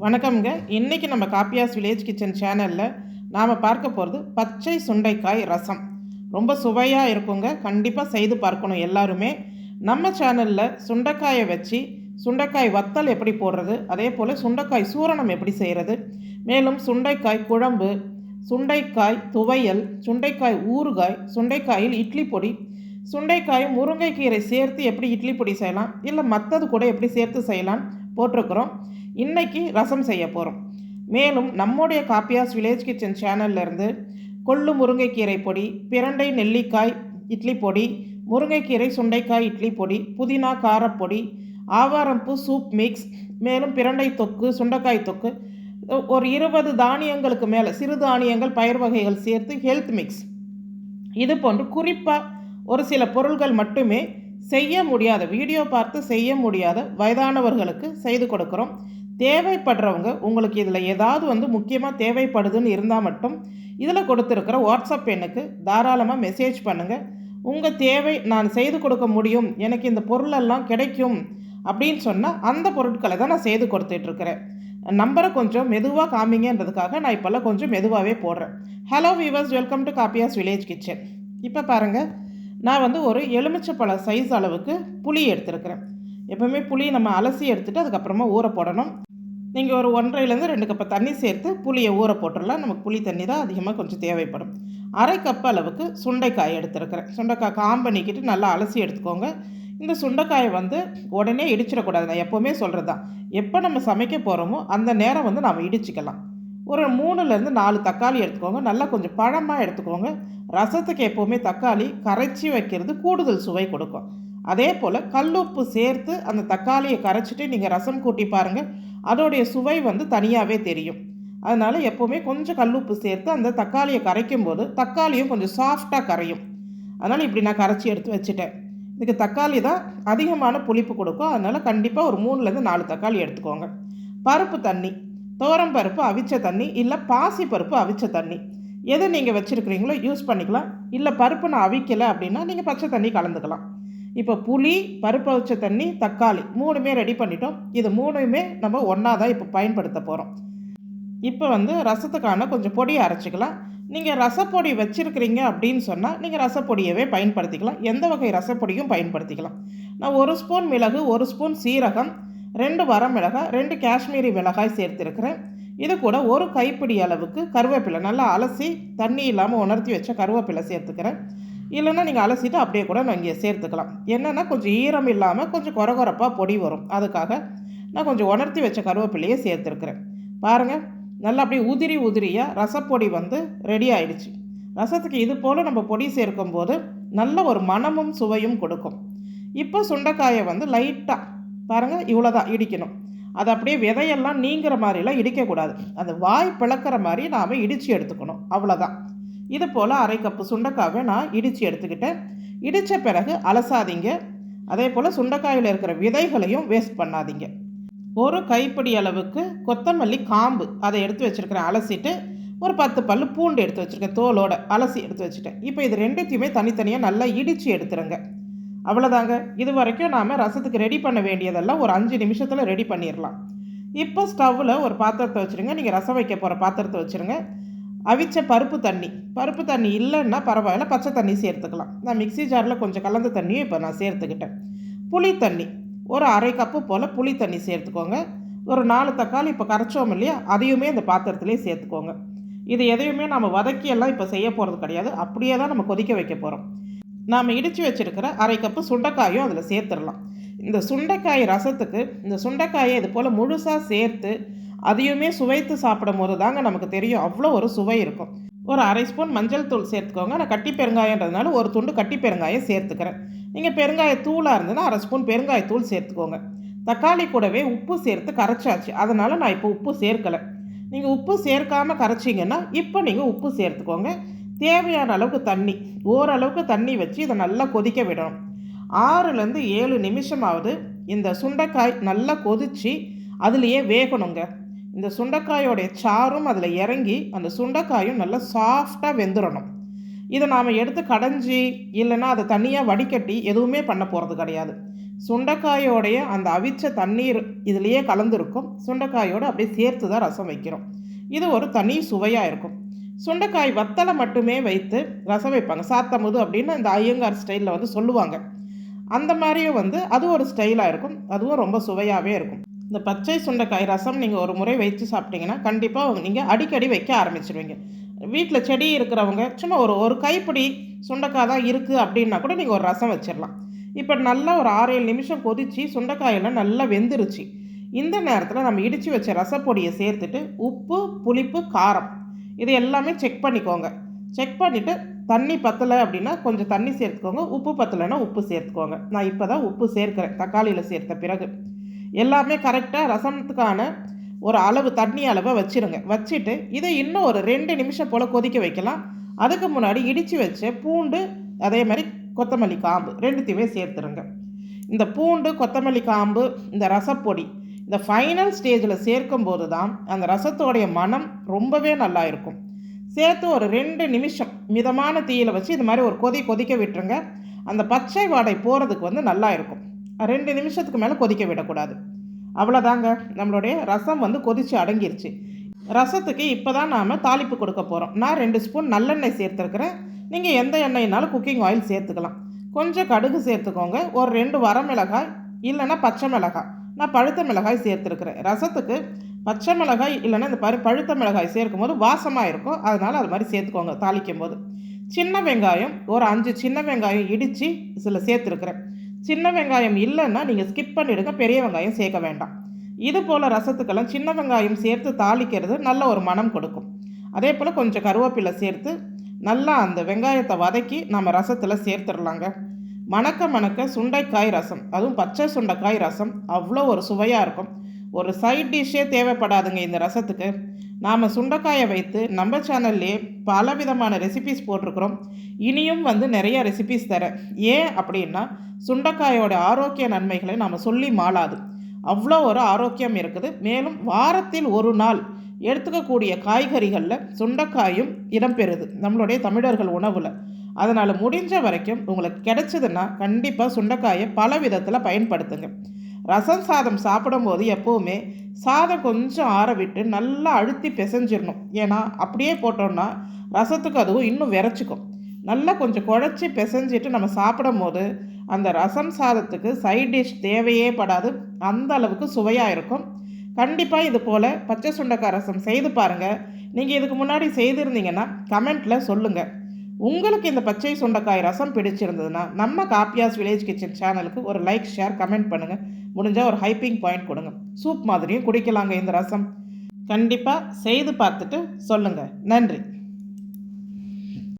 வணக்கம்ங்க. இன்றைக்கி நம்ம காப்பியாஸ் வில்லேஜ் கிச்சன் சேனலில் நாம் பார்க்க போகிறது பச்சை சுண்டைக்காய் ரசம். ரொம்ப சுவையாக இருக்குங்க. கண்டிப்பாக செய்து பார்க்கணும் எல்லாருமே. நம்ம சேனலில் சுண்டைக்காயை வச்சு சுண்டைக்காய் வத்தல் எப்படி போடுறது அதே போல் சுண்டைக்காய் சூரணம் எப்படி செய்கிறது மேலும் சுண்டைக்காய் குழம்பு சுண்டைக்காய் துவையல் சுண்டைக்காய் ஊறுகாய் சுண்டைக்காயில் இட்லி பொடி சுண்டைக்காய் முருங்கைக்கீரை சேர்த்து எப்படி இட்லி பொடி செய்யலாம் இல்லை மற்றது கூட எப்படி சேர்த்து செய்யலாம் போட்டிருக்கிறோம். இன்றைக்கி ரசம் செய்ய போகிறோம் மேலும் நம்முடைய காப்பியாஸ் வில்லேஜ் கிச்சன் சேனல்லேருந்து கொள்ளு முருங்கைக்கீரை பொடி பிரண்டை நெல்லிக்காய் இட்லி பொடி முருங்கைக்கீரை சுண்டைக்காய் இட்லி பொடி புதினா காரப்பொடி ஆவாரம்பூ சூப் மிக்ஸ் மேலும் பிரண்டை தொக்கு சுண்டைக்காய் தொக்கு ஒரு இருபது தானியங்களுக்கு மேலே சிறு தானியங்கள் பயிர் வகைகள் சேர்த்து ஹெல்த் மிக்ஸ் இது போன்று குறிப்பாக ஒரு சில பொருள்கள் மட்டுமே செய்ய முடியாத வீடியோ பார்த்து செய்ய முடியாத வயதானவர்களுக்கு செய்து கொடுக்குறோம். தேவைப்படுறவங்க உங்களுக்கு இதில் ஏதாவது வந்து முக்கியமாக தேவைப்படுதுன்னு இருந்தால் மட்டும் இதில் கொடுத்துருக்கிற வாட்ஸ்அப் எண்ணுக்கு தாராளமாக மெசேஜ் பண்ணுங்கள் உங்கள் தேவை நான் செய்து கொடுக்க முடியும். எனக்கு இந்த பொருளெல்லாம் கிடைக்கும் அப்படின்னு சொன்னால் அந்த பொருட்களை தான் நான் செய்து கொடுத்துட்ருக்கிறேன் நம்பரை கொஞ்சம் மெதுவாக காமிங்கன்றதுக்காக நான் இப்போல்லாம் கொஞ்சம் மெதுவாகவே போடுறேன். ஹலோ வீவர்ஸ் வெல்கம் டு காப்பியாஸ் வில்லேஜ் கிச்சன் இப்போ பாருங்கள் நான் வந்து ஒரு எலுமிச்சப்பழ சைஸ் அளவுக்கு புளி எடுத்துருக்கிறேன். எப்போவுமே புளி நம்ம அலசி எடுத்துகிட்டு அதுக்கப்புறமா ஊற போடணும். நீங்கள் ஒரு ஒன்றரைலேருந்து ரெண்டு கப்பு தண்ணி சேர்த்து புளியை ஊற போட்டுடலாம். நமக்கு புளி தண்ணி தான் அதிகமாக கொஞ்சம் தேவைப்படும். அரை கப் அளவுக்கு சுண்டைக்காய் எடுத்துருக்கிறேன். சுண்டைக்காய் காம்பண்ணிக்கிட்டு நல்லா அலசி எடுத்துக்கோங்க. இந்த சுண்டைக்காயை வந்து உடனே இடிச்சிடக்கூடாது. நான் எப்போவுமே சொல்கிறது தான். எப்போ நம்ம சமைக்க போகிறோமோ அந்த நேரம் வந்து நாம் இடிச்சிக்கலாம். ஒரு மூணுலேருந்து நாலு தக்காளி எடுத்துக்கோங்க. நல்லா கொஞ்சம் பழமாக எடுத்துக்கோங்க. ரசத்துக்கு எப்போவுமே தக்காளி கரைச்சி வைக்கிறது கூடுதல் சுவை கொடுக்கும். அதே போல் கல்லுப்பு சேர்த்து அந்த தக்காளியை கரைச்சிட்டு நீங்கள் ரசம் கூட்டி பாருங்கள் அதோடைய சுவை வந்து தனியாகவே தெரியும். அதனால் எப்போவுமே கொஞ்சம் கல்லுப்பு சேர்த்து அந்த தக்காளியை கரைக்கும் போது தக்காளியும் கொஞ்சம் சாஃப்டாக கரையும். அதனால் இப்படி நான் கரைச்சி எடுத்து வச்சுட்டேன். இதுக்கு தக்காளி தான் அதிகமான புளிப்பு கொடுக்கும். அதனால் கண்டிப்பாக ஒரு மூணுலேருந்து நாலு தக்காளி எடுத்துக்கோங்க. பருப்பு தண்ணி தோரம் பருப்பு அவிச்ச தண்ணி இல்லை பாசி பருப்பு அவிச்ச தண்ணி. எதை நீங்கள் வச்சுருக்கிறீங்களோ யூஸ் பண்ணிக்கலாம். இல்லை பருப்பு நான் அவிக்கலை அப்படின்னா நீங்கள் பச்சை தண்ணி கலந்துக்கலாம். இப்போ புளி பருப்பு வச்ச தண்ணி தக்காளி மூணுமே ரெடி பண்ணிட்டோம். இது மூணுமே நம்ம ஒன்றா தான் இப்போ பயன்படுத்த போகிறோம் இப்போ வந்து ரசத்துக்கான கொஞ்சம் பொடியை அரைச்சிக்கலாம். நீங்கள் ரசப்பொடி வச்சுருக்கிறீங்க அப்படின்னு சொன்னால் நீங்கள் ரசப்பொடியவே பயன்படுத்திக்கலாம். எந்த வகை ரசப்பொடியும் பயன்படுத்திக்கலாம். நான் ஒரு ஸ்பூன் மிளகு ஒரு ஸ்பூன் சீரகம் ரெண்டு வரமிளகாய் ரெண்டு காஷ்மீரி மிளகாய் சேர்த்துருக்கிறேன். இது கூட ஒரு கைப்பிடி அளவுக்கு கருவேப்பிலை நல்லா அலசி தண்ணி இல்லாமல் உணர்த்தி வச்ச கருவேப்பிலை சேர்த்துக்கிறேன். இல்லைன்னா நீங்கள் அலசிட்டு அப்படியே கூட நான் இங்கே சேர்த்துக்கலாம். என்னென்னா கொஞ்சம் ஈரம் இல்லாமல் கொஞ்சம் குறகுறப்பாக பொடி வரும். அதுக்காக நான் கொஞ்சம் உணர்த்தி வச்ச கருவேப்பிலையே சேர்த்துருக்குறேன். பாருங்கள் நல்லா அப்படியே உதிரி உதிரியாக ரசப்பொடி வந்து ரெடி ஆயிடுச்சு. ரசத்துக்கு இது போல் நம்ம பொடி சேர்க்கும் போது நல்ல ஒரு மனமும் சுவையும் கொடுக்கும். இப்போ சுண்டைக்காயை வந்து லைட்டாக பாருங்கள் இவ்வளோ தான் இடிக்கணும். அது அப்படியே விதையெல்லாம் நீங்கிற மாதிரிலாம் இடிக்கக்கூடாது. அந்த வாய் பிளக்கிற மாதிரி நாம் இடித்து எடுத்துக்கணும். அவ்வளோதான் இது போல் அரை கப்பு சுண்டைக்காவை நான் இடித்து எடுத்துக்கிட்டேன். இடித்த பிறகு அலசாதீங்க. அதே போல் சுண்டைக்காயில் இருக்கிற விதைகளையும் வேஸ்ட் பண்ணாதீங்க. ஒரு கைப்பிடி அளவுக்கு கொத்தமல்லி காம்பு அதை எடுத்து வச்சுருக்கிறேன். அலசிட்டு ஒரு பத்து பல் பூண்டு எடுத்து வச்சுருக்கேன். தோலோட அலசி எடுத்து வச்சுட்டேன். இப்போ இது ரெண்டுத்தையுமே தனித்தனியாக நல்லா இடித்து எடுத்துருங்க. அவ்வளோதாங்க இது வரைக்கும் நாம் ரசத்துக்கு ரெடி பண்ண வேண்டியதெல்லாம் ஒரு அஞ்சு நிமிஷத்தில் ரெடி பண்ணிடலாம் இப்போ ஸ்டவ்வில் ஒரு பாத்திரத்தை வச்சுருங்க. நீங்கள் ரசம் வைக்க போகிற பாத்திரத்தை வச்சுருங்க. அவிச்ச பருப்பு தண்ணி. பருப்பு தண்ணி இல்லைன்னா பரவாயில்ல பச்சை தண்ணி சேர்த்துக்கலாம். நான் மிக்சி ஜாரில் கொஞ்சம் கலந்த தண்ணியும் இப்போ நான் சேர்த்துக்கிட்டேன். புளி தண்ணி ஒரு அரை கப்பு போல் புளி தண்ணி சேர்த்துக்கோங்க. ஒரு நாலு தக்காளி இப்போ கரைச்சோம் இல்லையா அதையுமே இந்த பாத்திரத்துலேயே சேர்த்துக்கோங்க. இது எதையுமே நம்ம வதக்கியெல்லாம் இப்போ செய்ய போகிறது கிடையாது. அப்படியே தான் நம்ம கொதிக்க வைக்க போகிறோம் நாம் இடித்து வச்சுருக்கிற அரை கப்பு சுண்டைக்காயும் அதில் சேர்த்துடலாம். இந்த சுண்டைக்காய் ரசத்துக்கு இந்த சுண்டைக்காயை இது போல் முழுசாக சேர்த்து அதையுமே சுவைத்து சாப்பிடும் போது தாங்க நமக்கு தெரியும் அவ்வளோ ஒரு சுவை இருக்கும். ஒரு அரை ஸ்பூன் மஞ்சள் தூள் சேர்த்துக்கோங்க. நான் கட்டி பெருங்காயன்றதுனால ஒரு துண்டு கட்டி பெருங்காயம் சேர்த்துக்கிறேன். நீங்கள் பெருங்காய தூளாக இருந்ததுன்னா அரை ஸ்பூன் பெருங்காய தூள் சேர்த்துக்கோங்க. தக்காளி கூடவே உப்பு சேர்த்து கரைச்சாச்சு. அதனால் நான் இப்போ உப்பு சேர்க்கலை. நீங்கள் உப்பு சேர்க்காமல் கரைச்சிங்கன்னா இப்போ நீங்கள் உப்பு சேர்த்துக்கோங்க. தேவையான அளவுக்கு தண்ணி ஓரளவுக்கு தண்ணி வச்சு இதை நல்லா கொதிக்க விடணும். ஆறுலேருந்து ஏழு நிமிஷமாவது இந்த சுண்டைக்காய் நல்லா கொதித்து அதுலேயே வேகணுங்க. இந்த சுண்டைக்காயோடைய சாரும் அதில் இறங்கி அந்த சுண்டைக்காயும் நல்லா சாஃப்டாக வெந்துடணும் இதை நாம் எடுத்து கடைஞ்சி இல்லைன்னா அதை தனியாக வடிகட்டி எதுவுமே பண்ண போகிறது கிடையாது. சுண்டைக்காயோடைய அந்த அவிச்ச தண்ணீர் இதுலேயே கலந்துருக்கும். சுண்டைக்காயோடு அப்படியே சேர்த்து தான் ரசம் வைக்கிறோம். இது ஒரு தனி சுவையாக இருக்கும். சுண்டைக்காய் வத்தலை மட்டுமே வைத்து ரசம் வைப்பாங்க. சாத்தமுது அப்படின்னு இந்த ஐயங்கார் ஸ்டைலில் வந்து சொல்லுவாங்க. அந்த மாதிரியும் வந்து அது ஒரு ஸ்டைலாக இருக்கும். அதுவும் ரொம்ப சுவையாகவே இருக்கும். இந்த பச்சை சுண்டைக்காய் ரசம் நீங்கள் ஒரு முறை வைத்து சாப்பிட்டீங்கன்னா கண்டிப்பாக நீங்கள் அடிக்கடி வைக்க ஆரம்பிச்சிடுவீங்க வீட்டில் செடி இருக்கிறவங்க சும்மா ஒரு ஒரு கைப்பிடி சுண்டைக்காய் தான் இருக்குது அப்படின்னா கூட நீங்கள் ஒரு ரசம் வச்சிடலாம் இப்போ நல்லா ஒரு ஆறு ஏழு நிமிஷம் கொதித்து சுண்டைக்காயெல்லாம் நல்லா வெந்துருச்சு. இந்த நேரத்தில் நம்ம இடித்து வச்ச ரசப்பொடியை சேர்த்துட்டு உப்பு புளிப்பு காரம் இது எல்லாமே செக் பண்ணிக்கோங்க. செக் பண்ணிவிட்டு தண்ணி பத்தலை அப்படின்னா கொஞ்சம் தண்ணி சேர்த்துக்கோங்க. உப்பு பத்தலைன்னா உப்பு சேர்த்துக்கோங்க. நான் இப்போ தான் உப்பு சேர்க்குறேன். தக்காளியில் சேர்த்த பிறகு. எல்லாமே கரெக்டாக ரசத்துக்கான ஒரு அளவு தண்ணி அளவை வச்சுருங்க. வச்சுட்டு இதை இன்னும் ஒரு ரெண்டு நிமிஷம் போல் கொதிக்க வைக்கலாம். அதுக்கு முன்னாடி இடித்து வச்சு பூண்டு அதே மாதிரி கொத்தமல்லி காம்பு ரெண்டுத்தையுமே சேர்த்துருங்க. இந்த பூண்டு கொத்தமல்லி காம்பு இந்த ரசப்பொடி இந்த ஃபைனல் ஸ்டேஜில் சேர்க்கும் போது தான் அந்த ரசத்தோடைய மனம் ரொம்பவே நல்லா இருக்கும். சேர்த்து ஒரு ரெண்டு நிமிஷம் மிதமான தீயில் வச்சு இது மாதிரி ஒரு கொதி கொதிக்க விட்டுருங்க. அந்த பச்சை வாடை போகிறதுக்கு வந்து நல்லா இருக்கும். ரெண்டு நிமிஷத்துக்கு மேலே கொதிக்க விடக்கூடாது. அவ்வளோதாங்க நம்மளுடைய ரசம் வந்து கொதித்து அடங்கிருச்சு. ரசத்துக்கு இப்போ தான் நாம் தாளிப்பு கொடுக்க போகிறோம் நான் ரெண்டு ஸ்பூன் நல்லெண்ணெய் சேர்த்துருக்குறேன். நீங்கள் எந்த எண்ணெயினாலும் குக்கிங் ஆயில் சேர்த்துக்கலாம். கொஞ்சம் கடுகு சேர்த்துக்கோங்க. ஒரு ரெண்டு வரமிளகாய் இல்லைன்னா பச்சை மிளகாய். நான் பழுத்த மிளகாய் சேர்த்துருக்குறேன். ரசத்துக்கு பச்சை மிளகாய் இல்லைன்னா இந்த பரு பழுத்த மிளகாய் சேர்க்கும் போது வாசமாக இருக்கும். அதனால் அது மாதிரி சேர்த்துக்கோங்க தாளிக்கும் போது சின்ன வெங்காயம் ஒரு அஞ்சு சின்ன வெங்காயம் இடித்து சில சேர்த்துருக்குறேன். சின்ன வெங்காயம் இல்லைன்னா நீங்கள் ஸ்கிப் பண்ணிவிடுங்க பெரிய வெங்காயம் சேர்க்க வேண்டாம். இது போல் ரசத்துக்கெல்லாம் சின்ன வெங்காயம் சேர்த்து தாளிக்கிறது நல்ல ஒரு மனம் கொடுக்கும். அதே போல் கொஞ்சம் கருவேப்பிலை சேர்த்து நல்லா அந்த வெங்காயத்தை வதக்கி நம்ம ரசத்தில் சேர்த்துடலாங்க. மணக்க மணக்க சுண்டைக்காய் ரசம் அதுவும் பச்சை சுண்டைக்காய் ரசம் அவ்வளோ ஒரு சுவையாக இருக்கும். ஒரு சைட் டிஷ்ஷே தேவைப்படாதுங்க இந்த ரசத்துக்கு. நாம் சுண்டைக்காயை வைத்து நம்ம சேனல்லே பல விதமான ரெசிபிஸ் போட்டிருக்கிறோம். இனியும் வந்து நிறைய ரெசிபிஸ் தரேன். ஏன் அப்படின்னா சுண்டைக்காயோட ஆரோக்கிய நன்மைகளை நாம் சொல்லி மாளாது. அவ்வளோ ஒரு ஆரோக்கியம் இருக்குது. மேலும் வாரத்தில் ஒரு நாள் எடுத்துக்கக்கூடிய காய்கறிகளில் சுண்டைக்காயும் இடம்பெறுது. நம்மளுடைய தமிழர்கள் உணவில். அதனால் முடிஞ்ச வரைக்கும் உங்களுக்கு கிடைச்சதுன்னா கண்டிப்பாக சுண்டைக்காயை பல விதத்தில் பயன்படுத்துங்க. ரசம் சாதம் சாப்பிடும்போது எப்போவுமே சாதம் கொஞ்சம் ஆற விட்டு நல்லா அழுத்தி பிசைஞ்சிடணும். ஏன்னா அப்படியே போட்டோம்னா ரசத்துக்கு அதுவும் இன்னும் விரைச்சிக்கும். நல்லா கொஞ்சம் குழச்சி பிசைஞ்சிட்டு நம்ம சாப்பிடும் போது அந்த ரசம் சாதத்துக்கு சைட் டிஷ் தேவையே படாது. அந்த அளவுக்கு சுவையாக இருக்கும். கண்டிப்பாக இது போல் பச்சை சுண்டக்காய் ரசம் செய்து பாருங்கள் நீங்கள் இதுக்கு முன்னாடி செய்திருந்தீங்கன்னா கமெண்ட்டில் சொல்லுங்கள் உங்களுக்கு இந்த பச்சை சுண்டைக்காய் ரசம் பிடிச்சிருந்ததுன்னா நம்ம காப்பியாஸ் வில்லேஜ் கிச்சன் சேனலுக்கு ஒரு லைக் ஷேர் கமெண்ட் பண்ணுங்கள் முடிஞ்சால் ஒரு ஹைப்பிங் பாயிண்ட் கொடுங்க. சூப் மாதிரியும் குடிக்கலாங்க இந்த ரசம். கண்டிப்பாக செய்து பார்த்துட்டு சொல்லுங்கள் நன்றி.